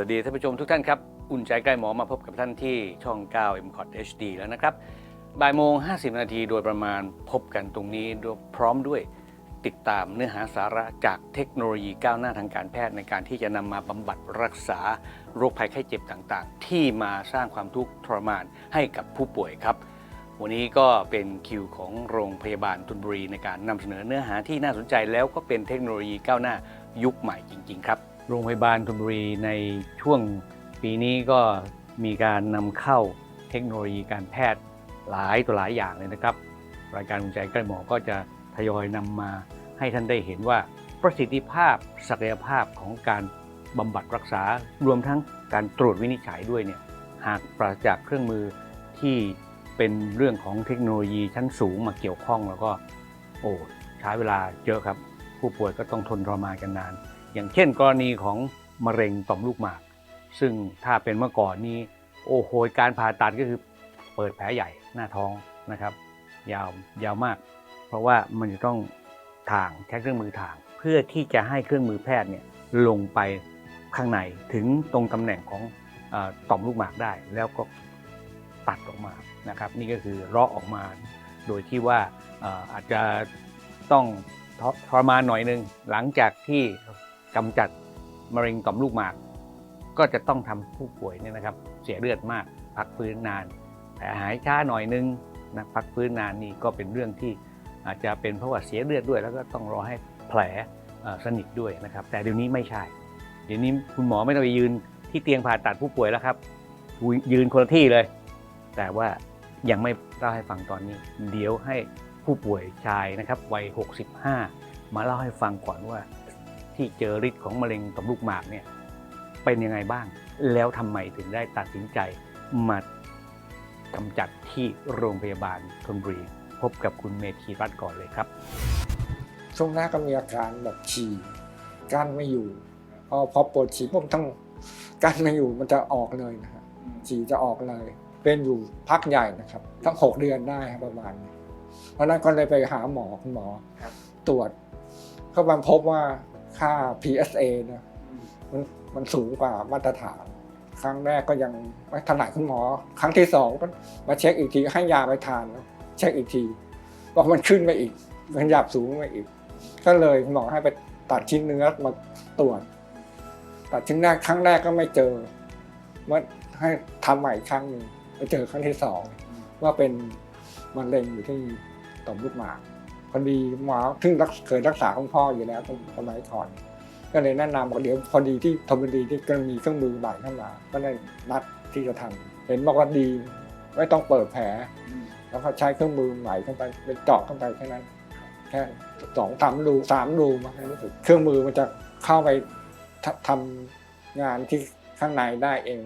วัสดีท่านผู้ชมทุกท่านครับ อุ่นใจใกล้หมอมาพบกับท่านที่ช่อง 9 m c o t HD แล้วนะครับ บ่ายโมง 50 นาทีโดยประมาณพบกันตรงนี้โดยพร้อมด้วยติดตามเนื้อหาสาระจากเทคโนโลยีก้าวหน้าทางการแพทย์ในการที่จะนำมาบำบัดรักษาโรคภัยไข้เจ็บต่างๆ ที่มาสร้างความทุกข์ทรมานให้กับผู้ป่วยครับ วันนี้ก็เป็นคิวของโรงพยาบาลตุนบุรีในการนำเสนอเนื้อหาที่น่าสนใจแล้วก็เป็นเทคโนโลยีก้าวหน้ายุคใหม่จริง ๆ ครับ โรงพยาบาลตุนบุรีในช่วงปีนี้ก็มีการนำเข้าเทคโนโลยีการแพทย์หลายตัวหลายอย่างเลยนะครับ รายการอุ่นใจใกล้หมอก็จะทยอยนำมาให้ท่านได้เห็นว่าประสิทธิภาพศักยภาพของการบำบัดรักษารวมทั้งการตรวจวินิจฉัยด้วยเนี่ยหากปราศจากเครื่องมือที่เป็นเรื่องของเทคโนโลยีชั้นสูงมาเกี่ยวข้องแล้วก็โอ้ใช้เวลาเยอะครับ ผู้ป่วยก็ต้องทนทรมานกันนาน อย่างเช่นกรณีของมะเร็งต่อมลูกหมาก ซึ่งถ้าเป็นเมื่อก่อนนี้โอ้โหการผ่าตัดก็คือเปิดแผลใหญ่หน้าท้องนะครับ ยาวยาวมาก เพราะว่ามันจะต้องถ่างใช้เครื่องมือถ่าง เพื่อที่จะให้เครื่องมือแพทย์เนี่ยลงไปข้างในถึงตรงตำแหน่งของอต่อมลูกหมากได้ แล้วก็ตัดออกมานะครับ นี่ก็คือเลาะออกมา โดยที่ว่าออาจจะต้องทรมานหน่อยหนึงหลังจากที่ กำจัดมะเร็งต่อมลูกหมาก ก็จะต้องทำผู้ป่วยเนี่ยนะครับ เสียเลือดมาก พักฟื้นนานแผลหายช้าหน่อยนึงนะพักฟื้นนานนี่ก็เป็นเรื่องที่อาจจะเป็นเพราะว่าเสียเลือดด้วย แล้วก็ต้องรอให้แผลสนิทด้วยนะครับ แต่เดี๋ยวนี้ไม่ใช่ เดี๋ยวนี้คุณหมอไม่ต้องไปยืนที่เตียงผ่าตัดผู้ป่วยแล้วครับยืนคนละที่เลย แต่ว่ายังไม่เล่าให้ฟังตอนนี้ เดี๋ยวให้ผู้ป่วยชายนะครับวัย 65 มาเล่าให้ฟังก่อนว่า ที่เจอฤทธิ์ของมะเร็งต่อมลูกหมากเนี่ยเป็นยังไงบ้าง แล้วทำไมถึงได้ตัดสินใจมากำจัดที่โรงพยาบาลธนบุรีพบกับคุณเมธีรัตน์ก่อนเลยครับ ช่วงหน้าก็มีอาการแบบฉี่กั้นไม่อยู่พอพอปวดฉี่ปุ๊บต้องกั้นไม่อยู่มันจะออกเลยนะครับฉี่จะออกเลย เป็นอยู่พักใหญ่นะครับทั้งหกเดือนได้ครับประมาณเพราะฉะนั้นก็เลยไปหาหมอคุณหมอตรวจก็มาพบว่า ค่า PSA เนี่ยมันมันสูงกว่ามาตรฐาน ครั้งแรกก็ยังไม่ถนัดคุณหมอ ครั้งที่สองก็มาเช็คอีกทีให้ยาไปทานแล้วเช็คอีกทีบอกมันขึ้นไปอีก มันหยาบสูงไปอีก ก็เลยคุณหมอให้ไปตัดชิ้นเนื้อมาตรวจ ตัดชิ้นแรกครั้งแรกก็ไม่เจอว่าให้ทำใหม่อีกครั้งหนึ่งไปเจอครั้งที่สองว่าเป็นมะเร็งอยู่ที่ต่อมลูกหมาก อดีหมอซึ่งเคยรักษาคุณพ่ออยู่แล้วตอนสมัยก่อนก็เลยแนะนำบอกเดี๋ยวพอดีที่ธนบุรีที่ก็มีเครื่องมือใหม่เข้ามาก็ได้นัดที่จะทำเห็นบอกว่าดีไม่ต้องเปิดแผลแล้วก็ใช้เครื่องมือใหม่เข้าไปเป็นเจาะเข้าไปแค่นั้นแค่สองสามรูสามรูมาให้รู้สึกเครื่องมือมันจะเข้าไปททำงานที่ข้างในได้เอง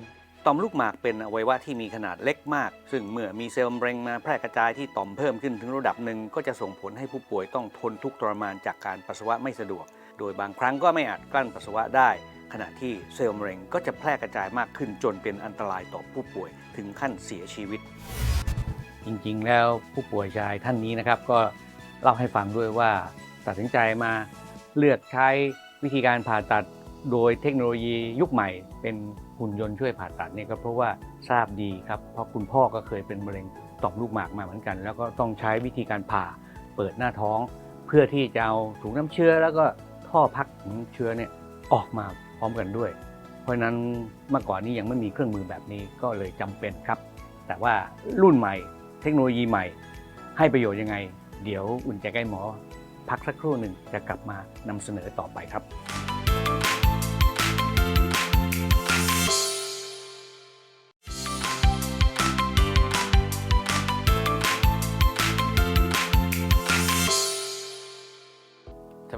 ต่อมลูกหมากเป็นอวัยวะที่มีขนาดเล็กมาก ซึ่งเมื่อมีเซลล์มะเร็งมาแพร่กระจายที่ต่อมเพิ่มขึ้นถึงระดับหนึ่งก็จะส่งผลให้ผู้ป่วยต้องทนทุกข์ทรมานจากการปัสสาวะไม่สะดวก โดยบางครั้งก็ไม่อาจกลั้นปัสสาวะได้ ขณะที่เซลล์มะเร็งก็จะแพร่กระจายมากขึ้นจนเป็นอันตรายต่อผู้ป่วยถึงขั้นเสียชีวิต จริงๆ แล้วผู้ป่วยชายท่านนี้นะครับ ก็เล่าให้ฟังด้วยว่าตัดสินใจมาเลือกใช้วิธีการผ่าตัด โดยเทคโนโลยียุคใหม่เป็นหุ่นยนต์ช่วยผ่าตัดเนี่ยก็เพราะว่าทราบดีครับเพราะคุณพ่อก็เคยเป็นมะเร็งต่อมลูกหมากมาเหมือนกัน แล้วก็ต้องใช้วิธีการผ่าเปิดหน้าท้อง เพื่อที่จะเอาถุงน้ำเชื้อ แล้วก็ท่อพักถุงเชื้อเนี่ยออกมาพร้อมกันด้วย เพราะฉะนั้นเมื่อก่อนนี้ยังไม่มีเครื่องมือแบบนี้ก็เลยจำเป็นครับ แต่ว่ารุ่นใหม่ เทคโนโลยีใหม่ ให้ประโยชน์ยังไง เดี๋ยวอุ่นใจใกล้หมอ พักสักครู่หนึ่งจะกลับมานำเสนอต่อไปครับ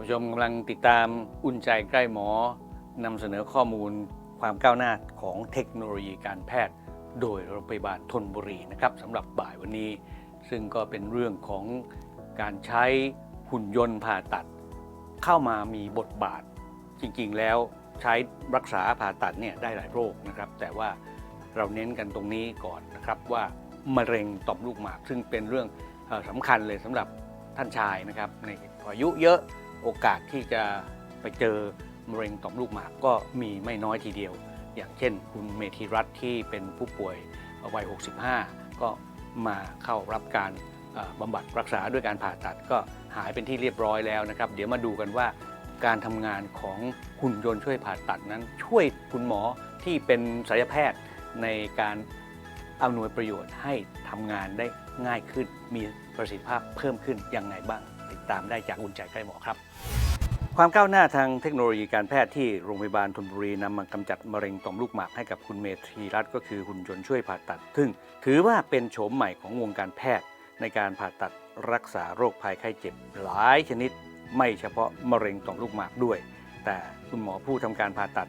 านผู้ชมกำลังติดตามอุ่นใจใกล้หมอนำเสนอข้อมูลความก้าวหน้าของเทคโนโลยีการแพทย์ โดยโรงพยาบาลธนบุรีนะครับสำหรับบ่ายวันนี้ ซึ่งก็เป็นเรื่องของการใช้หุ่นยนต์ผ่าตัด เข้ามามีบทบาท จริงๆแล้วใช้รักษาผ่าตัดเนี่ยได้หลายโรคนะครับ แต่ว่าเราเน้นกันตรงนี้ก่อนนะครับว่ามะเร็งต่อมลูกหมาก ซึ่งเป็นเรื่องสำคัญเลยสำหรับท่านชายนะครับในอายุเยอะ โอกาสที่จะไปเจอมะเร็งต่อมลูกหมากก็มีไม่น้อยทีเดียว อย่างเช่น คุณเมธีรัตน์ที่เป็นผู้ป่วยวัย 65 ก็มาเข้ารับการบำบัดรักษาด้วยการผ่าตัดก็หายเป็นที่เรียบร้อยแล้วนะครับ เดี๋ยวมาดูกันว่าการทำงานของหุ่นยนต์ช่วยผ่าตัดนั้น ช่วยคุณหมอที่เป็นศัลยแพทย์ในการอำนวยประโยชน์ให้ทำงานได้ง่ายขึ้น มีประสิทธิภาพเพิ่มขึ้นยังไงบ้าง ติดตามได้จากอุ่นใจใกล้หมอครับ ความก้าวหน้าทางเทคโนโลยีการแพทย์ที่โรงพยาบาลธนบุรีนำมากำจัดมะเร็งต่อมลูกหมากให้กับคุณเมธีรัตน์ก็คือหุ่นยนต์ช่วยผ่าตัด ซึ่งถือว่าเป็นโฉมใหม่ของวงการแพทย์ ในการผ่าตัดรักษาโรคภัยไข้เจ็บหลายชนิด ไม่เฉพาะมะเร็งต่อมลูกหมากด้วย แต่คุณหมอผู้ทำการผ่าตัด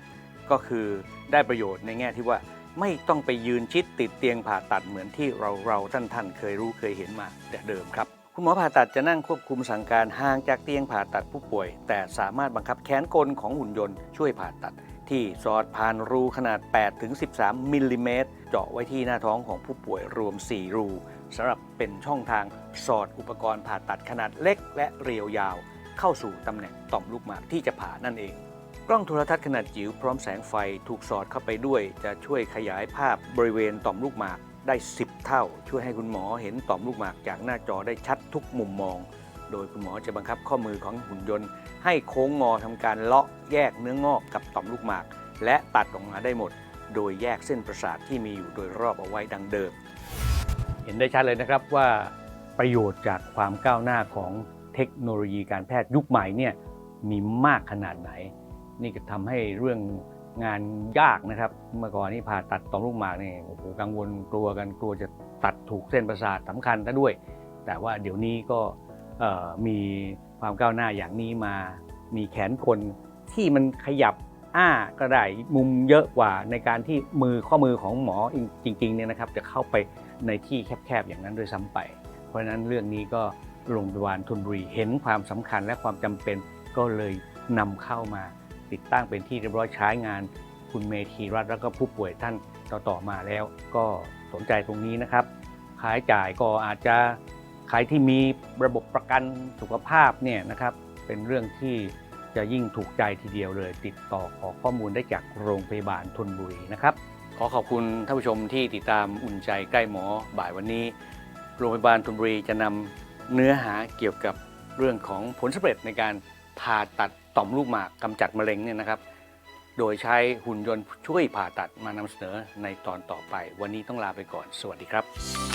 ก็คือได้ประโยชน์ในแง่ที่ว่าไม่ต้องไปยืนชิดติดเตียงผ่าตัดเหมือนที่เราเราท่านท่านเคยรู้เคยเห็นมาแต่เดิมครับ คุณหมอผ่าตัดจะนั่งควบคุมสั่งการห่างจากเตียงผ่าตัดผู้ป่วย แต่สามารถบังคับแขนกลของหุ่นยนต์ช่วยผ่าตัด ที่สอดผ่านรูขนาด8-13 มิลลิเมตร เจาะไว้ที่หน้าท้องของผู้ป่วยรวม 4 รูสำหรับเป็นช่องทางสอดอุปกรณ์ผ่าตัดขนาดเล็กและเรียวยาว เข้าสู่ตำแหน่งต่อมลูกหมากที่จะผ่านั่นเอง กล้องโทรทัศน์ขนาดจิ๋วพร้อมแสงไฟถูกสอดเข้าไปด้วย จะช่วยขยายภาพบริเวณต่อมลูกหมากได้ 10 เท่า ช่วยให้คุณหมอเห็นต่อมลูกหมากจากหน้าจอได้ชัดทุกมุมมอง โดยคุณหมอจะบังคับข้อมือของหุ่นยนต์ ให้โค้งงอทำการเลาะแยกเนื้องอกกับต่อมลูกหมาก และตัดออกมาได้หมด โดยแยกเส้นประสาทที่มีอยู่โดยรอบเอาไว้ดังเดิม เห็นได้ชัดเลยนะครับว่าประโยชน์จากความก้าวหน้าของเทคโนโลยีการแพทย์ยุคใหม่เนี่ยมีมากขนาดไหน นี่ก็ทำให้เรื่อง งานยากนะครับ เมื่อก่อนนี่ผ่าตัดต่อมลูกหมากนี่โอ้โหกังวลกลัวกันกลัวจะตัดถูกเส้นประสาทสำคัญซะด้วย แต่ว่าเดี๋ยวนี้ก็มีความก้าวหน้าอย่างนี้มา มีแขนกลที่มันขยับอ้าก็ได้มุมเยอะกว่าในการที่มือข้อมือของหมอจริงๆเนี่ยนะครับ จะเข้าไปในที่แคบๆอย่างนั้นด้วยซ้ำไป เพราะฉะนั้นเรื่องนี้ก็โรงพยาบาลธนบุรีเห็นความสำคัญและความจำเป็นก็เลยนำเข้ามา ติดตั้งเป็นที่เรียบร้อยใช้งาน คุณเมธีรัตน์แล้วก็ผู้ป่วยท่านต่อๆมาแล้ว ก็สนใจตรงนี้นะครับค่าใช้จ่ายก็อาจจะใครที่มีระบบประกันสุขภาพเนี่ยนะครับเป็นเรื่องที่จะยิ่งถูกใจทีเดียวเลย ติดต่อขอข้อมูลได้จากโรงพยาบาลธนบุรีนะครับขอขอบคุณท่านผู้ชมที่ติดตามอุ่นใจใกล้หมอบ่ายวันนี้ โรงพยาบาลธนบุรีจะนำเนื้อหาเกี่ยวกับเรื่องของผลสำเร็จในการผ่าตัด ต่อมลูกหมากกำจัดมะเร็งเนี่ยนะครับ โดยใช้หุ่นยนต์ช่วยผ่าตัดมานำเสนอในตอนต่อไป วันนี้ต้องลาไปก่อน สวัสดีครับ